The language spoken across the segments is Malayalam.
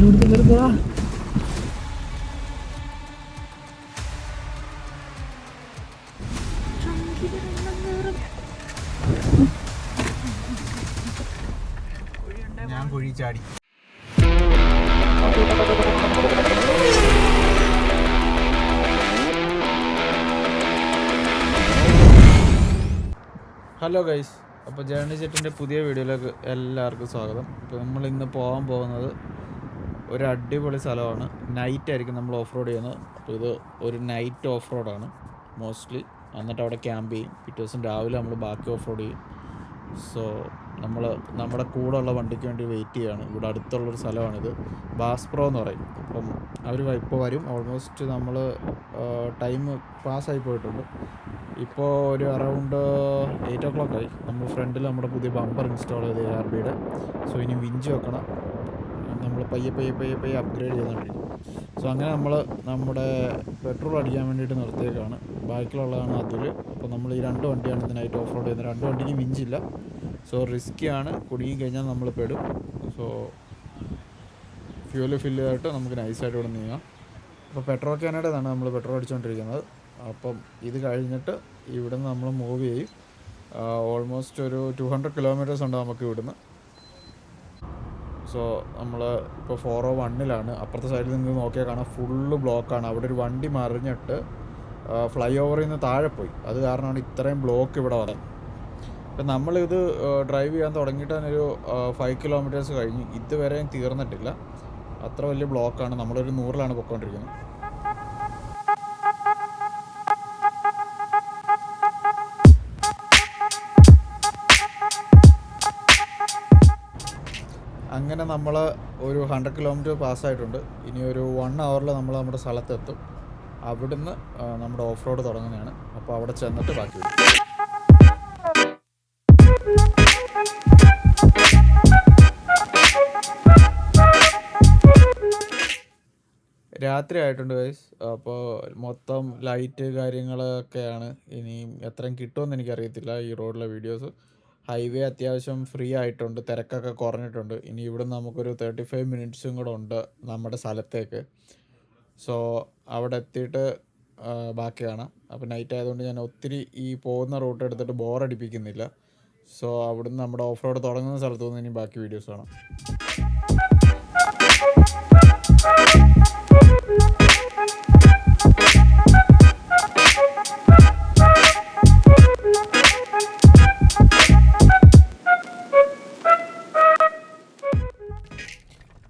കാൽ കൊടുത്ത് കയറി പോടാ ഞാൻ കുഴി ചാടി. ഹലോ ഗൈസ് അപ്പോൾ ജേണി ചേട്ടന്റെ പുതിയ വീഡിയോയിലേക്ക് എല്ലാവർക്കും സ്വാഗതം. ഇപ്പോൾ നമ്മൾ ഇന്ന് പോകാൻ പോകുന്നത് ഒരു അടിപൊളി സ്ഥലമാണ്. നൈറ്റ് ആയിരിക്കും നമ്മൾ ഓഫ് റോഡ് ചെയ്യുന്നത്. അപ്പോൾ ഇത് ഒരു നൈറ്റ് ഓഫ് റോഡാണ് മോസ്റ്റ്ലി എന്നിട്ട് അവിടെ ക്യാമ്പ് ചെയ്യും. പിറ്റേ ദിവസം രാവിലെ നമ്മൾ ബാക്കി ഓഫ് റോഡ് ചെയ്യും. സോ നമ്മൾ നമ്മുടെ കൂടെ ഉള്ള വണ്ടിക്ക് വേണ്ടി വെയിറ്റ് ചെയ്യുകയാണ് ഇവിടെ അടുത്തുള്ളൊരു സ്ഥലമാണിത്. ബാസ്പ്രോ എന്ന് പറയും. അപ്പം അവർ ഇപ്പോൾ വരും. ഓൾമോസ്റ്റ് നമ്മൾ ടൈം പാസ്സായി പോയിട്ടുണ്ട്. ഇപ്പോൾ ഒരു അറൗണ്ട് എയ്റ്റ് ഓ ക്ലോക്ക് ആയി. നമ്മൾ ഫ്രണ്ടിൽ നമ്മുടെ പുതിയ ബമ്പർ ഇൻസ്റ്റാൾ ചെയ്ത് ആർ ബിയുടെ സോ ഇനി വിഞ്ച് വെക്കണം. നമ്മൾ പയ്യെ പയ്യെ പയ്യെ പയ്യെ അപ്ഗ്രേഡ് ചെയ്തുകൊണ്ടിരിക്കും സോ അങ്ങനെ നമ്മൾ നമ്മുടെ പെട്രോൾ അടിക്കാൻ വേണ്ടിയിട്ട് നിർത്തിയേക്കാണ്. ബാക്കിലുള്ളതാണ് അതുൽ അപ്പോൾ നമ്മൾ ഈ രണ്ട് വണ്ടിയാണ് ഇതിനായിട്ട് ഓഫ് റോഡ് ചെയ്യുന്നത്. രണ്ട് വണ്ടിക്ക് മിഞ്ചില്ല സോ റിസ്ക്കിയാണ് കുടുങ്ങി കഴിഞ്ഞാൽ നമ്മൾ പെടും. സോ ഫ്യൂൽ ഫില്ല് ചെയ്തിട്ട് നമുക്ക് നൈസായിട്ട് ഇവിടെ നീങ്ങാം. അപ്പോൾ പെട്രോൾ കാനഡയാണ് നമ്മൾ പെട്രോൾ അടിച്ചുകൊണ്ടിരിക്കുന്നത് അപ്പം ഇത് കഴിഞ്ഞിട്ട് ഇവിടുന്ന് നമ്മൾ മൂവ് ചെയ്യും. ഓൾമോസ്റ്റ് ഒരു ടു ഹൺഡ്രഡ് കിലോമീറ്റേഴ്സ് ഉണ്ട് നമുക്ക് ഇവിടുന്ന്. സോ നമ്മൾ ഇപ്പോൾ ഫോർ ഓ വണ്ണിലാണ് അപ്പുറത്തെ സൈഡിൽ നിന്ന് നോക്കിയാൽ കാണാം ഫുള്ള് ബ്ലോക്കാണ് അവിടെ ഒരു വണ്ടി മറിഞ്ഞിട്ട് ഫ്ലൈ ഓവറിൽ നിന്ന് താഴെ പോയി. അത് കാരണമാണ് ഇത്രയും ബ്ലോക്ക് ഇവിടെ വന്നത്. ഇപ്പം നമ്മളിത് ഡ്രൈവ് ചെയ്യാൻ തുടങ്ങിയിട്ട് തന്നെ ഒരു ഫൈവ് കിലോമീറ്റേഴ്സ് കഴിഞ്ഞ്. ഇതുവരെയും തീർന്നിട്ടില്ല. അത്ര വലിയ ബ്ലോക്കാണ് നമ്മളൊരു നൂറിലാണ് പൊയ്ക്കൊണ്ടിരിക്കുന്നത് അങ്ങനെ നമ്മൾ ഒരു ഹൺഡ്രഡ് കിലോമീറ്റർ പാസ്സായിട്ടുണ്ട് ഇനി ഒരു വൺ അവറിൽ നമ്മൾ നമ്മുടെ സ്ഥലത്തെത്തും. അവിടുന്ന് നമ്മുടെ ഓഫ് റോഡ് തുടങ്ങുന്നതാണ്. അപ്പോൾ അവിടെ ചെന്നിട്ട് ബാക്കി വരും. രാത്രി ആയിട്ടുണ്ട് അപ്പോൾ മൊത്തം ലൈറ്റ് കാര്യങ്ങളൊക്കെയാണ് ഇനിയും എത്രയും കിട്ടുമെന്ന് എനിക്കറിയത്തില്ല ഈ റോഡിലെ വീഡിയോസ് ഹൈവേ അത്യാവശ്യം ഫ്രീ ആയിട്ടുണ്ട് തിരക്കൊക്കെ കുറഞ്ഞിട്ടുണ്ട്. ഇനി ഇവിടെ നമുക്കൊരു തേർട്ടി ഫൈവ് മിനിറ്റ്സും കൂടെ ഉണ്ട് നമ്മുടെ സ്ഥലത്തേക്ക്. സോ അവിടെ എത്തിയിട്ട് ബാക്കി കാണാം. അപ്പോൾ നൈറ്റ് ആയതുകൊണ്ട് ഞാൻ ഒത്തിരി ഈ പോകുന്ന റൂട്ട് എടുത്തിട്ട് ബോറടിപ്പിക്കുന്നില്ല സോ അവിടുന്ന് നമ്മുടെ ഓഫ് റോഡ് തുടങ്ങുന്ന സ്ഥലത്തു നിന്ന് ഇനി ബാക്കി വീഡിയോസ് കാണാം.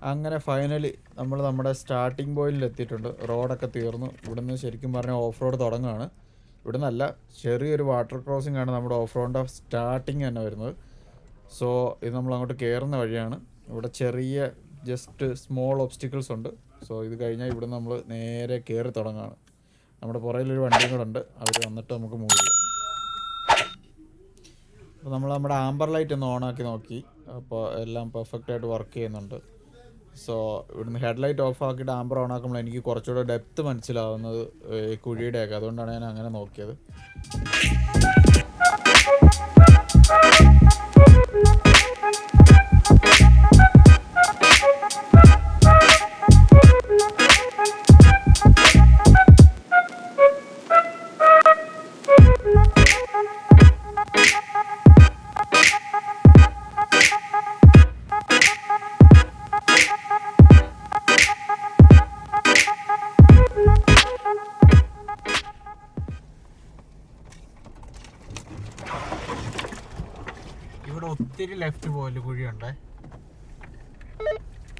അങ്ങനെ ഫൈനലി നമ്മൾ നമ്മുടെ സ്റ്റാർട്ടിംഗ് പോയിന്റിൽ എത്തിയിട്ടുണ്ട്. റോഡൊക്കെ തീർന്നു. ഇവിടുന്ന് ശരിക്കും പറഞ്ഞാൽ ഓഫ് റോഡ് തുടങ്ങുകയാണ്. ഇവിടുന്ന് അല്ല ചെറിയൊരു വാട്ടർ ക്രോസിംഗ് ആണ് നമ്മുടെ ഓഫ് റോഡിന്റെ സ്റ്റാർട്ടിങ് തന്നെ വരുന്നത്. സോ ഇത് നമ്മൾ അങ്ങോട്ട് കയറുന്ന വഴിയാണ്. ഇവിടെ ചെറിയ ജസ്റ്റ് സ്മോൾ ഒബ്സ്റ്റിക്കിൾസ് ഉണ്ട്. സോ ഇത് കഴിഞ്ഞാൽ ഇവിടെ നമ്മൾ നേരെ കയറി തുടങ്ങുകയാണ്. നമ്മുടെ പുറയിലൊരു വണ്ടിയും കൂടെ ഉണ്ട്. അവർ വന്നിട്ട് നമുക്ക് മൂവ് ചെയ്യാം. അപ്പോൾ നമ്മൾ നമ്മുടെ ആംബർ ലൈറ്റ് ഒന്ന് ഓണാക്കി നോക്കി. അപ്പോൾ എല്ലാം പെർഫെക്റ്റായിട്ട് വർക്ക് ചെയ്യുന്നുണ്ട്. സോ ഇവിടുന്ന് ഹെഡ്ലൈറ്റ് ഓഫ് ആക്കിയിട്ട് ആംബർ ഓൺ ആക്കുമ്പോൾ എനിക്ക് കുറച്ചുകൂടെ ഡെപ്ത് മനസ്സിലാവുന്നത് ഈ കുഴിയുടെയൊക്കെ. അതുകൊണ്ടാണ് ഞാൻ അങ്ങനെ നോക്കിയത്.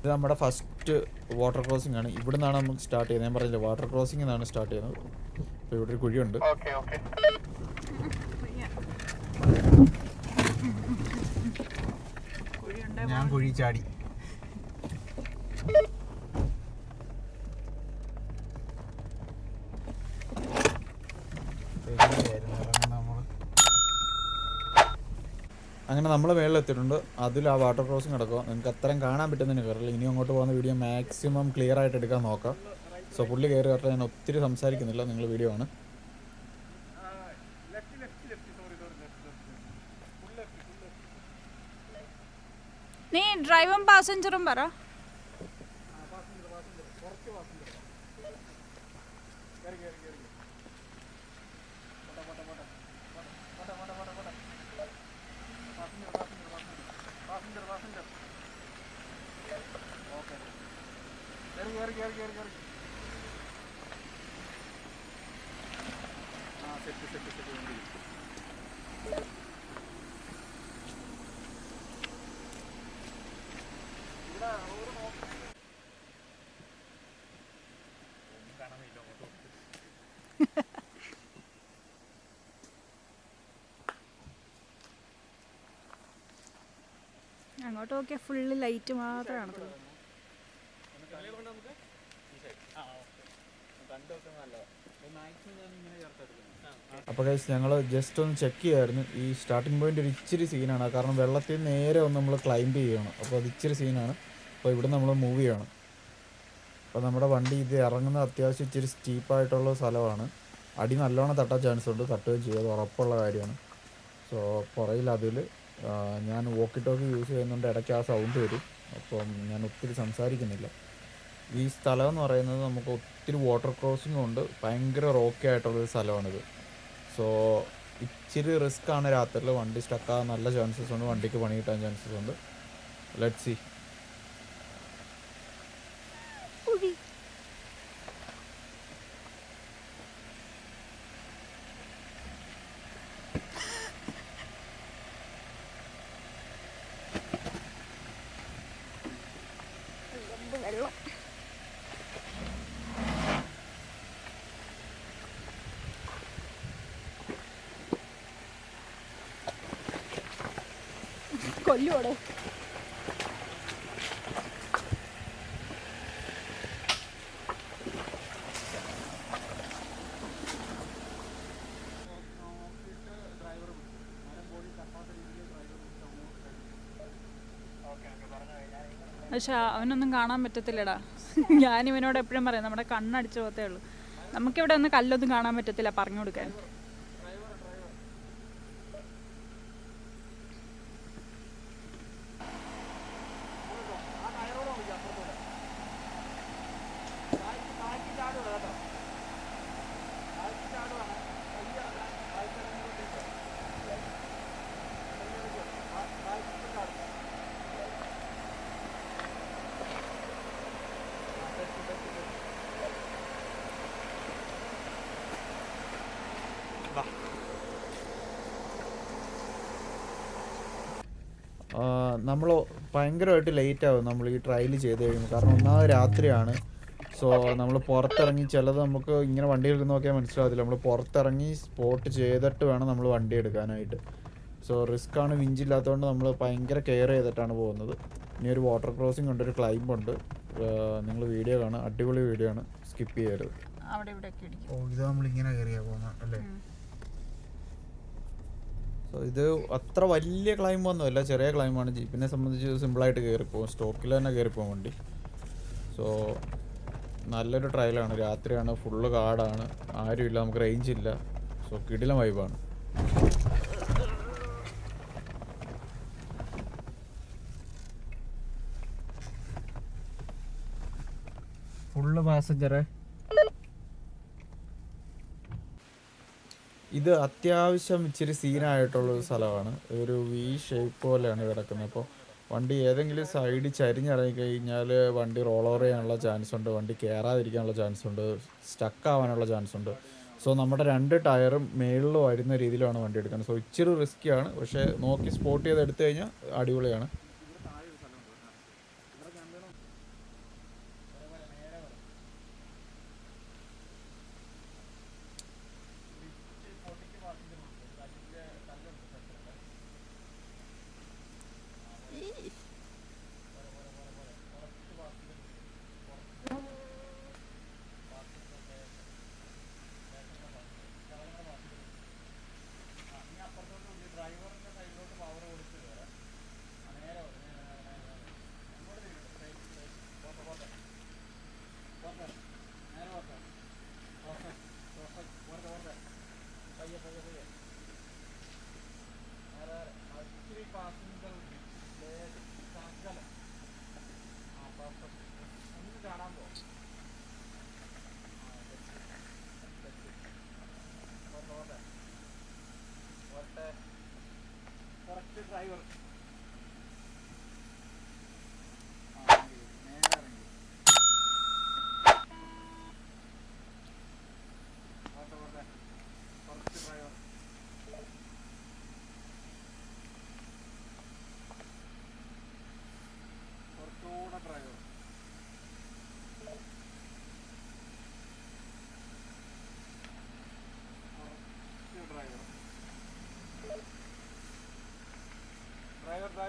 ഇത് നമ്മുടെ ഫസ്റ്റ് വാട്ടർ ക്രോസിംഗ് ആണ്. ഇവിടെ നിന്നാണ് നമുക്ക് സ്റ്റാർട്ട് ചെയ്യുന്നത്. ഞാൻ പറഞ്ഞില്ല വാട്ടർ ക്രോസിംഗ് എന്നാണ് സ്റ്റാർട്ട് ചെയ്യുന്നത്. അപ്പോൾ ഇവിടെ ഒരു കുഴിയുണ്ട്. ഞാൻ കുഴി ചാടി. അങ്ങനെ നമ്മൾ മേളിൽ എത്തിയിട്ടുണ്ട്. അതിൽ ആ വാട്ടർ ക്രോസിങ് കിടക്കുക നിങ്ങൾക്ക് അത്രയും കാണാൻ പറ്റുന്നതിന് കയറില്ല ഇനി അങ്ങോട്ട് പോകുന്ന വീഡിയോ മാക്സിമം ക്ലിയർ ആയിട്ട് എടുക്കാൻ നോക്കാം. സോ പുള്ളി കയറി കയറട്ടെ ഞാൻ ഒത്തിരി സംസാരിക്കുന്നില്ല. നിങ്ങൾ വീഡിയോ ആണ്. നീ ഡ്രൈവും പാസഞ്ചറും പറ. കയറി കയറി കയറി കയറി കയറി കയറി ആ സെറ്റ് സെറ്റ് സെറ്റ് വണ്ടി. ഇവിടെ നോക്കി. കാണുന്നില്ല അങ്ങോട്ട് അങ്ങോട്ട് നോക്കിയാൽ ഫുള്ള് ലൈറ്റ് മാത്രമേ അപ്പോൾ ഗൈസ് ഞങ്ങൾ ജസ്റ്റ് ഒന്ന് ചെക്ക് ചെയ്യായിരുന്നു. ഈ സ്റ്റാർട്ടിംഗ് പോയിന്റ് ഒരു ഇച്ചിരി സീനാണ് കാരണം വെള്ളത്തിൽ നിന്ന് നേരെ ഒന്ന് നമ്മൾ ക്ലൈംബ് ചെയ്യണം. അപ്പോൾ അത് ഇച്ചിരി സീനാണ് അപ്പോൾ ഇവിടെ നമ്മൾ മൂവ് ചെയ്യണം. അപ്പോൾ നമ്മുടെ വണ്ടി ഇത് ഇറങ്ങുന്ന അത്യാവശ്യം ഇച്ചിരി സ്റ്റീപ്പായിട്ടുള്ള സ്ഥലമാണ്. അടി നല്ലോണം തട്ടാൻ ചാൻസ് ഉണ്ട്. തട്ടുകയും ചെയ്യും. അത് ഉറപ്പുള്ള കാര്യമാണ്. സോ പുറയിൽ അതിൽ ഞാൻ വോക്കി ടോക്കി യൂസ് ചെയ്യുന്നുണ്ട് ഇടയ്ക്ക് ആ സൗണ്ട് വരും. അപ്പം ഞാൻ ഒത്തിരി സംസാരിക്കുന്നില്ല. ഈ സ്ഥലം എന്ന് പറയുന്നത് നമുക്ക് ഒത്തിരി വാട്ടർ ക്രോസിംഗ് ഉണ്ട്. ഭയങ്കര റോക്കി ആയിട്ടുള്ളൊരു സ്ഥലമാണിത്. സോ ഇച്ചിരി റിസ്ക് ആണ് രാത്രിയിൽ വണ്ടി സ്റ്റക്കാകാൻ നല്ല ചാൻസസ് ഉണ്ട്. വണ്ടിക്ക് പണി കിട്ടാൻ ചാൻസസ് ഉണ്ട്. ലെറ്റ് സി വെള്ളം കൊല്ലുവോടെ. പക്ഷെ അവനൊന്നും കാണാൻ പറ്റത്തില്ലടാ. ഞാനിവനോട് എപ്പോഴും പറയാം നമ്മുടെ കണ്ണടിച്ചു പോകത്തേ ഉള്ളൂ. നമുക്കിവിടെ ഒന്ന് കല്ലൊന്നും കാണാൻ പറ്റത്തില്ല പറഞ്ഞു കൊടുക്കാൻ. നമ്മൾ ഭയങ്കരമായിട്ട് ലേറ്റ് ആവും നമ്മൾ ഈ ട്രയൽ ചെയ്ത് കഴിയുമ്പോൾ കാരണം ഒന്നാമത് രാത്രിയാണ്. സോ നമ്മൾ പുറത്തിറങ്ങി ചിലത് നമുക്ക് ഇങ്ങനെ വണ്ടി എടുക്കുന്ന നോക്കിയാൽ മനസ്സിലാവത്തില്ല. നമ്മൾ പുറത്തിറങ്ങി സ്പോട്ട് ചെയ്തിട്ട് വേണം നമ്മൾ വണ്ടി എടുക്കാനായിട്ട്. സോ റിസ്ക് ആണ് വിഞ്ചില്ലാത്തതുകൊണ്ട് നമ്മൾ ഭയങ്കര കെയർ ചെയ്തിട്ടാണ് പോകുന്നത്. ഇനി ഒരു വാട്ടർ ക്രോസിംഗ് ഉണ്ട് ഒരു ക്ലൈംബ് ഉണ്ട്. നിങ്ങൾ വീഡിയോ കാണുക. അടിപൊളി വീഡിയോ ആണ്. സ്കിപ്പ് ചെയ്യരുത്. ഓ ഇത് നമ്മൾ ഇങ്ങനെ കയറിയാ പോകുന്നത് അല്ലേ? സോ ഇത് അത്ര വലിയ ക്ലൈംബ് ഒന്നുമല്ല ചെറിയ ക്ലൈംബാണ് ജീപ്പിനെ സംബന്ധിച്ച് സിമ്പിളായിട്ട് കയറിപ്പോകും സ്റ്റോക്കിൽ തന്നെ കയറിപ്പോകും വണ്ടി. സോ നല്ലൊരു ട്രയലാണ് രാത്രിയാണ്. ഫുള്ള് കാടാണ്. ആരുമില്ല. നമുക്ക് റേഞ്ച് ഇല്ല. സോ കിടിലം വൈബാണ് ഫുള്ള് പാസഞ്ചറേ ഇത് അത്യാവശ്യം ഇച്ചിരി സീനായിട്ടുള്ള ഒരു സ്ഥലമാണ്. ഒരു വി ഷേപ്പ് പോലെയാണ് കിടക്കുന്നത്. അപ്പോൾ വണ്ടി ഏതെങ്കിലും സൈഡ് ചരിഞ്ഞിറങ്ങി കഴിഞ്ഞാൽ വണ്ടി റോൾ ഓവർ ചെയ്യാനുള്ള ചാൻസ് ഉണ്ട്. വണ്ടി കയറാതിരിക്കാനുള്ള ചാൻസ് ഉണ്ട്. സ്റ്റക്ക് ആവാനുള്ള ചാൻസ് ഉണ്ട്. സോ നമ്മുടെ രണ്ട് ടയറും മേളിൽ വരുന്ന രീതിയിലാണ് വണ്ടി എടുക്കുന്നത്. സോ ഇച്ചിരി റിസ്ക്കിയാണ് പക്ഷേ നോക്കി സ്പോട്ട് ചെയ്ത് എടുത്തു കഴിഞ്ഞാൽ അടിപൊളിയാണ്.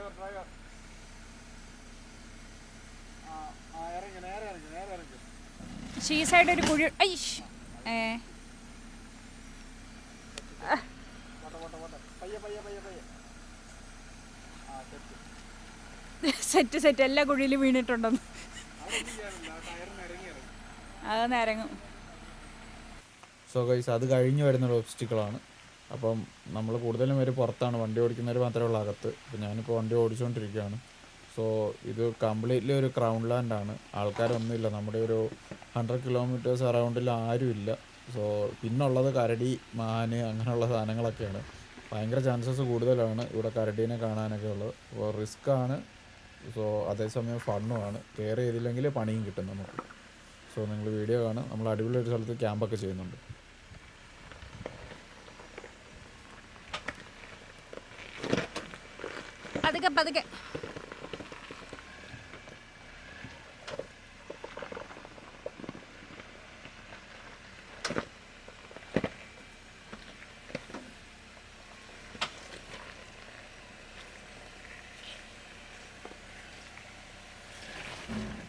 ഡ്രൈവർ ഡ്രൈവർ ആ ഇറങ്ങി നേരെ ഇറങ്ങി നേരെ ഇറങ്ങി. ഷീ സൈഡ് ഒരു കുഴി ഐ ഏ. സെറ്റ്. സെറ്റ് എല്ലാ കുഴിയിലും വീണിട്ടുണ്ടെന്ന്. അത് നിരങ്ങും സോ ഗൈസ് അത് കഴിഞ്ഞു വരുന്ന ഒരു ഒബ്സ്റ്റിക്കിളാണ് അപ്പം നമ്മൾ കൂടുതലും പേര് പുറത്താണ്. വണ്ടി ഓടിക്കുന്നവർ മാത്രമേ ഉള്ളൂ അകത്ത്. അപ്പം ഞാനിപ്പോൾ വണ്ടി ഓടിച്ചുകൊണ്ടിരിക്കുകയാണ് സോ ഇത് കംപ്ലീറ്റ്ലി ഒരു ക്രൗൺ ലാൻഡാണ് ആൾക്കാരൊന്നുമില്ല. നമ്മുടെ ഒരു ഹൺഡ്രഡ് കിലോമീറ്റേഴ്സ് അറൗണ്ടിൽ ആരുമില്ല. സോ പിന്നുള്ളത് കരടി മാന് അങ്ങനെയുള്ള സാധനങ്ങളൊക്കെയാണ്. ഭയങ്കര ചാൻസസ് കൂടുതലാണ് ഇവിടെ കരടീനെ കാണാനൊക്കെ ഉള്ളത്. അപ്പോൾ റിസ്ക് ആണ് സോ അതേസമയം ഫണ്ണുമാണ് കെയർ ചെയ്തില്ലെങ്കിൽ പണിയും കിട്ടും നമുക്ക്. സോ നിങ്ങൾ വീഡിയോ കാണും. നമ്മൾ അടിപൊളി ഒരു സ്ഥലത്ത് ക്യാമ്പൊക്കെ ചെയ്യുന്നുണ്ട്. പതുക്കെ പതുക്കെ Thank mm you.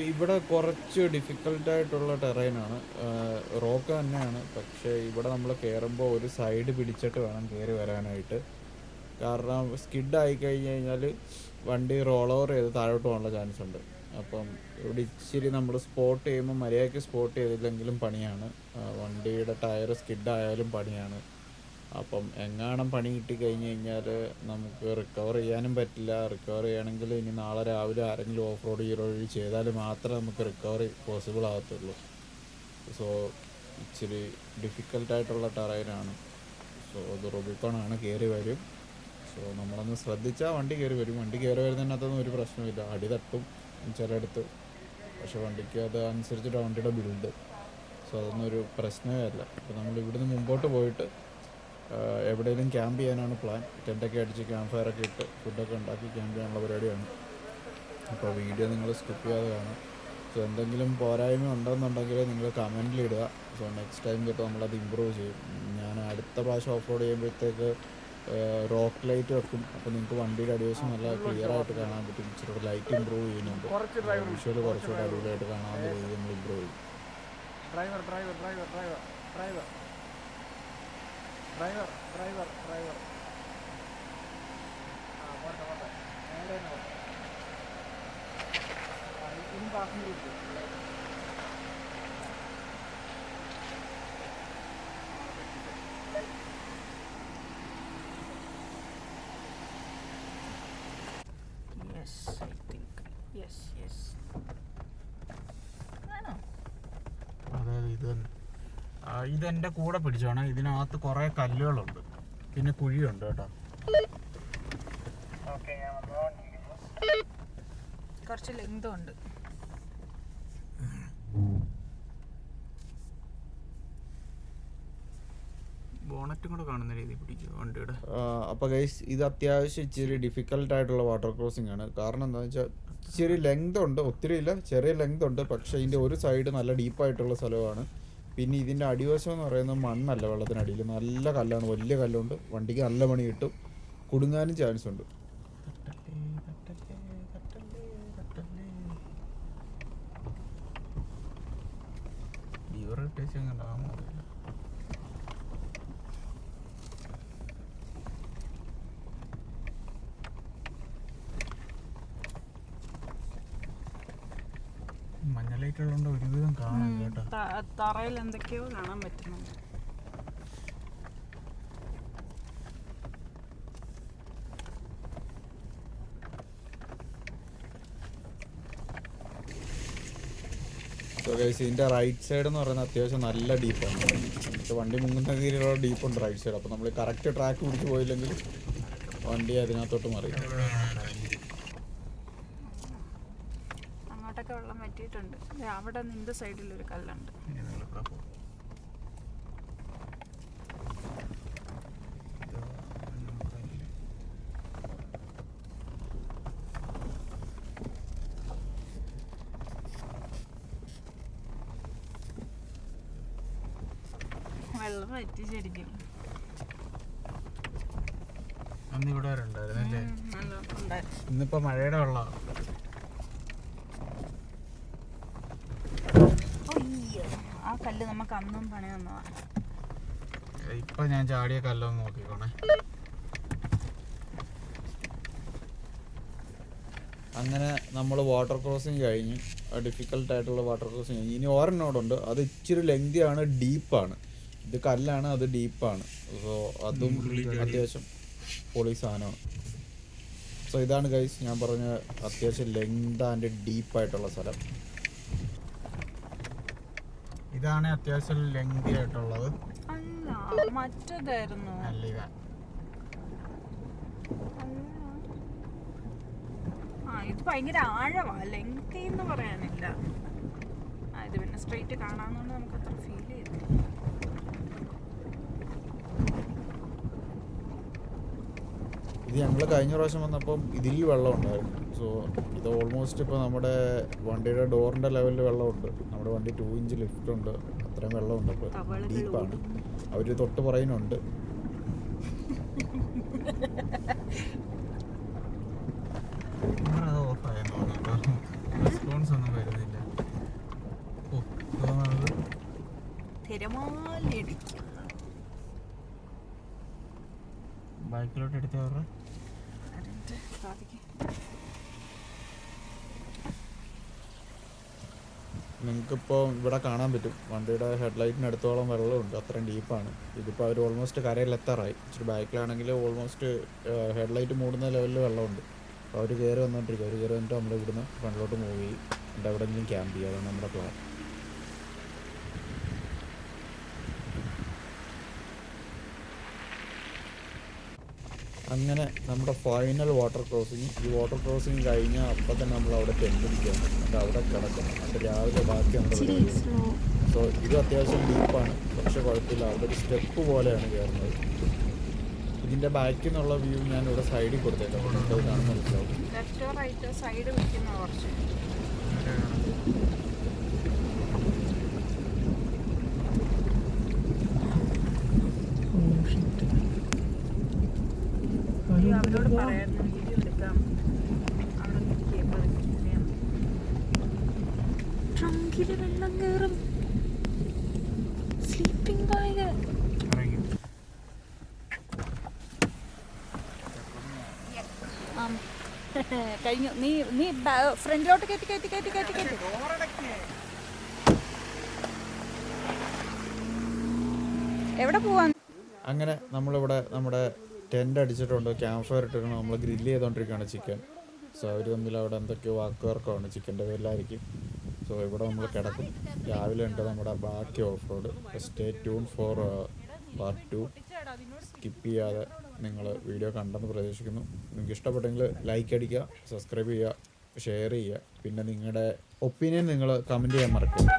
ഇപ്പോൾ ഇവിടെ കുറച്ച് ഡിഫിക്കൽട്ടായിട്ടുള്ള ടെറൈനാണ് റോക്ക് തന്നെയാണ്. പക്ഷേ ഇവിടെ നമ്മൾ കയറുമ്പോൾ ഒരു സൈഡ് പിടിച്ചിട്ട് വേണം കയറി വരാനായിട്ട്. കാരണം സ്കിഡ് ആയി കഴിഞ്ഞ് കഴിഞ്ഞാൽ വണ്ടി റോൾ ഓവർ ചെയ്ത് താഴോട്ട് പോകാനുള്ള ചാൻസ് ഉണ്ട്. അപ്പം ഇവിടെ ഇച്ചിരി നമ്മൾ സ്പോട്ട് ചെയ്യുമ്പോൾ മര്യാദയ്ക്ക് സ്പോട്ട് ചെയ്തില്ലെങ്കിലും പണിയാണ്. വണ്ടിയുടെ ടയർ സ്കിഡ് ആയാലും പണിയാണ്. അപ്പം എങ്ങാണം പണി കിട്ടി കഴിഞ്ഞ് കഴിഞ്ഞാൽ നമുക്ക് റിക്കവർ ചെയ്യാനും പറ്റില്ല. റിക്കവർ ചെയ്യണമെങ്കിൽ ഇനി നാളെ രാവിലെ ആരെങ്കിലും ഓഫ് റോഡ് ഹീറോ വഴി ചെയ്താൽ മാത്രമേ നമുക്ക് റിക്കവറി പോസിബിൾ ആകത്തുള്ളൂ സോ ഇച്ചിരി ഡിഫിക്കൽട്ടായിട്ടുള്ള ടെറൈനാണ് സോ അത് റൊബിക്കോണാണ് കയറി വരും. സോ നമ്മളൊന്ന് ശ്രദ്ധിച്ചാൽ വണ്ടി കയറി വരും. വണ്ടി കയറി വരുന്നതിനകത്തൊന്നും ഒരു പ്രശ്നമില്ല അടി തട്ടും ചിലയിടത്ത്. പക്ഷെ വണ്ടിക്ക് അത് അനുസരിച്ചിട്ട് വണ്ടിയുടെ ബിൽഡ് സോ അതൊന്നും ഒരു പ്രശ്നമേ അല്ല. അപ്പോൾ നമ്മൾ ഇവിടുന്ന് മുമ്പോട്ട് പോയിട്ട് എവിടെയെങ്കിലും ക്യാമ്പ് ചെയ്യാനാണ് പ്ലാൻ. ടെന്റൊക്കെ അടിച്ച് ക്യാമ്പ് ഫയറൊക്കെ ഇട്ട് ഫുഡൊക്കെ ഉണ്ടാക്കി ക്യാമ്പ് ചെയ്യാനുള്ള പരിപാടിയാണ്. അപ്പോൾ വീഡിയോ നിങ്ങൾ സ്കിപ്പ് ചെയ്യാതെ കാണും. സോ എന്തെങ്കിലും പോരായ്മ ഉണ്ടെന്നുണ്ടെങ്കിൽ നിങ്ങൾ കമന്റിൽ ഇടുക. സോ നെക്സ്റ്റ് ടൈം തൊട്ട് നമ്മളത് ഇമ്പ്രൂവ് ചെയ്യും. ഞാൻ അടുത്ത പ്രാവശ്യം ഓഫ് റോഡ് ചെയ്യുമ്പോഴത്തേക്ക് റോക്ക് ലൈറ്റ് വെക്കും. അപ്പോൾ നിങ്ങൾക്ക് വണ്ടിയുടെ അടിവശം നല്ല ക്ലിയർ ആയിട്ട് കാണാൻ പറ്റും. ഇച്ചിരി ലൈറ്റ് ഇമ്പ്രൂവ് ചെയ്യുന്നുണ്ട്. വിഷ്വൽ കുറച്ചുകൂടെ അടിപൊളിയായിട്ട് കാണാവുന്ന രീതിയിൽ നമ്മൾ ഇമ്പ്രൂവ് ചെയ്യും. Driver driver driver driver driver driver driver driver ആ പോട്ടെ പോട്ടെ. നേരെ തന്നെ പോട്ടെ. ഇനി പാസഞ്ചർ ഇരിക്കും yes I think yes yes ആണോ അതെ അതെ ഇത് തന്നെ ആ, ഇതെന്റെ കൂടെ പിടിച്ചാണ്. ഇതിനകത്ത് കുറേ കല്ലുകളുണ്ട്. പിന്നെ കുഴിയുണ്ട് കേട്ടോ. ഓക്കെ ഞാൻ വന്നുകൊണ്ടിരിക്കുന്നു കുറച്ച് ലെങ്തും ഉണ്ട്. ബോണറ്റും കൂടെ കാണുന്ന രീതി വണ്ടിയുടെ. അപ്പോൾ ഗൈസ് ഇത് അത്യാവശ്യം ഇച്ചിരി ഡിഫിക്കൽട്ട് ആയിട്ടുള്ള വാട്ടർ ക്രോസിംഗ് ആണ്. കാരണം എന്താണെന്ന് വെച്ചാൽ ഇച്ചിരി ലെങ്ത് ഉണ്ട്. ഒത്തിരി ഇല്ല ചെറിയ ലെങ്ത് ഉണ്ട്. പക്ഷെ ഇതിന്റെ ഒരു സൈഡ് നല്ല ഡീപ്പായിട്ടുള്ള സ്ഥലമാണ്. പിന്നെ ഇതിന്റെ അടിവശം എന്ന് പറയുന്നത് മണ്ണല്ല വെള്ളത്തിനടിയിൽ നല്ല കല്ലാണ് വലിയ കല്ലുണ്ട്. വണ്ടിക്ക് നല്ല പണി കിട്ടും. കുടുങ്ങാനും ചാൻസ് ഉണ്ട്. ലിവർ ഇട്ടേച്ചെങ്ങാണ്ടാമോ മഞ്ഞ ലൈറ്റ് ഉള്ളതുകൊണ്ട് ഒരുവിധം കാണാം കേട്ടോ. തറയിൽ എന്തൊക്കെയോ കാണാൻ പറ്റുന്നുണ്ട്. സോ ഗൈസ് ഇതിന്റെ റൈറ്റ് സൈഡ് എന്ന് പറയുന്നത് അത്യാവശ്യം നല്ല ഡീപ്പാണ് എന്നിട്ട് വണ്ടി മുങ്ങുന്ന രീതിയിലുള്ള ഡീപ്പുണ്ട് റൈറ്റ് സൈഡ് അപ്പോൾ നമ്മൾ കറക്റ്റ് ട്രാക്ക് പിടിച്ച് പോയില്ലെങ്കിൽ വണ്ടി അതിനകത്തോട്ട് മറിയും. അങ്ങോട്ടൊക്കെ വെള്ളം വറ്റിയിട്ടുണ്ട്. അവിടെ നിന്റെ സൈഡിൽ ഒരു കല്ലുണ്ട്. വെള്ളം വറ്റി ശരിക്കും. അന്ന് ഇവിടെ വരെ ഉണ്ടായിരുന്നല്ലേ ഉം, നല്ല ഇന്നിപ്പോ മഴയുടെ വെള്ളമാണ് അയ്യോ ആ കല്ല് നമുക്ക് അന്നും പണി തന്നതാ ഇപ്പൊ ഞാൻ ചാടിയ കല്ലൊന്ന് നോക്കിക്കോണേ. അങ്ങനെ നമ്മൾ വാട്ടർ ക്രോസിങ് കഴിഞ്ഞ് ഡിഫിക്കൽട്ട് ആയിട്ടുള്ള വാട്ടർ ക്രോസിങ് കഴിഞ്ഞ്. ഇനി ഒരെണ്ണോടുണ്ട്. അത് ഇച്ചിരി ലെങ്തിയാണ് ഡീപ്പാണ് ഇത് കല്ലാണ് അത് ഡീപ്പാണ് സോ അതും അത്യാവശ്യം പൊളി സാധനമാണ്. സോ ഇതാണ് ഗൈസ് ഞാൻ പറഞ്ഞ അത്യാവശ്യം ലെങ്ത് ആൻഡ് ഡീപ്പായിട്ടുള്ള സ്ഥലം. ഇതാണ് അത്യാവശ്യം ലെങ്തി ആയിട്ടുള്ളത്. അല്ല മറ്റേതായിരുന്നു. അല്ല ഇതാ. ഇത് ഭയങ്കര ആഴമാ ലെങ്തി എന്ന് പറയാനില്ല. ഇത് പിന്നെ സ്ട്രെയിറ്റ് കാണാവുന്നതുകൊണ്ട് നമുക്ക് അത്ര ഫീൽ ഇത് ഞങ്ങൾ കഴിഞ്ഞ പ്രാവശ്യം വന്നപ്പം ഇതിൽ വെള്ളം ഉണ്ടായിരുന്നു. സോ ഇത് ഓൾമോസ്റ്റ് ഇപ്പോൾ നമ്മുടെ വണ്ടിയുടെ ഡോറിന്റെ ലെവലിൽ വെള്ളമുണ്ട്. നമ്മുടെ വണ്ടി ടു ഇഞ്ച് ലിഫ്റ്റ് ഉണ്ട്. അത്രയും വെള്ളമുണ്ട്. അപ്പോൾ ഡീപ്പാണ് അവർ തൊട്ട് പറയുന്നുണ്ട് ബൈക്കിലോട്ട് എടുത്ത് പറഞ്ഞു നിങ്ങൾക്കിപ്പോൾ ഇവിടെ കാണാൻ പറ്റും. വണ്ടിയുടെ ഹെഡ്ലൈറ്റിന് അടുത്തോളം വെള്ളമുണ്ട്. അത്രയും ഡീപ്പാണ് ഇതിപ്പോൾ അവർ ഓൾമോസ്റ്റ് കരയിൽ കരയിലെത്താറായി ഇച്ചിരി ബാക്കിലാണെങ്കിൽ ഓൾമോസ്റ്റ് ഹെഡ്ലൈറ്റ് മൂടുന്ന ലെവലിൽ വെള്ളമുണ്ട്. അപ്പോൾ അവർ കയറി വന്നുകൊണ്ടിരിക്കും അവർ കയറി വന്നിട്ട് നമ്മൾ ഇവിടുന്ന് ഫ്രണ്ടിലോട്ട് മൂവ് ചെയ്യും. എന്നിട്ട് എവിടെയെങ്കിലും ക്യാമ്പ് ചെയ്യുക അതാണ് നമ്മുടെ പ്ലാൻ അങ്ങനെ നമ്മുടെ ഫൈനൽ വാട്ടർ ക്രോസിങ് ഈ വാട്ടർ ക്രോസിങ് കഴിഞ്ഞാൽ അപ്പം തന്നെ നമ്മൾ അവിടെ ടെന്റ് അടിക്കുകയാണ് എന്നിട്ട് അവിടെ കിടക്കണം. എന്നിട്ട് രാവിലെ ബാക്കി നമ്മുടെ പരിപാടി. സോ ഇത് അത്യാവശ്യം ഡീപ്പാണ് പക്ഷെ കുഴപ്പമില്ല. അവിടെ ഒരു സ്റ്റെപ്പ് പോലെയാണ് കയറുന്നത്. ഇതിന്റെ ബാക്കിൽ നിന്നുള്ള വ്യൂ ഞാൻ ഇവിടെ സൈഡിൽ കൊടുത്തേക്കാം. അത് കാണാൻ മനസ്സിലാവും ലെഫ്റ്റോ റൈറ്റോ സൈഡ് വെക്കുന്ന കുറച്ച് അയ്യോ, അവരോട് പറയായിരുന്നു വീഡിയോ എടുക്കാം. അവിടെ നിൽക്കുമ്പോൾ ട്രങ്കിൽ വെള്ളം കയറും. സ്ലീപ്പിംഗ് ബാഗ് ഇറങ്ങി കഴിഞ്ഞു. നീ നീ ഫ്രണ്ടിലോട്ട് കയറ്റി കയറ്റി കയറ്റി കയറ്റി കയറ്റി. എവിടെ പോവാൻ? അങ്ങനെ നമ്മളിവിടെ നമ്മുടെ ടെന്റ് അടിച്ചിട്ടുണ്ട് ക്യാമ്പ് ഫയർ ഇട്ടിട്ടുണ്ട് നമ്മൾ ഗ്രില്ല് ചെയ്തുകൊണ്ടിരിക്കുകയാണ് ചിക്കൻ സോ അവർ തമ്മിൽ അവിടെ എന്തൊക്കെയോ വാക്കുകാർക്കാണ് ചിക്കന്റെ പേരിലായിരിക്കും. സോ ഇവിടെ നമ്മൾ കിടക്കും. രാവിലെ ഉണ്ട് നമ്മുടെ ബാക്കി off road stay tune for part two skip ചെയ്യാതെ നിങ്ങൾ വീഡിയോ കണ്ടെന്ന് പ്രതീക്ഷിക്കുന്നു. നിങ്ങൾക്ക് ഇഷ്ടപ്പെട്ടെങ്കിൽ ലൈക്ക് അടിക്കുക സബ്സ്ക്രൈബ് ചെയ്യുക ഷെയർ ചെയ്യുക. പിന്നെ നിങ്ങളുടെ ഒപ്പീനിയൻ നിങ്ങൾ കമന്റ് ചെയ്യാൻ മറക്കരുത്.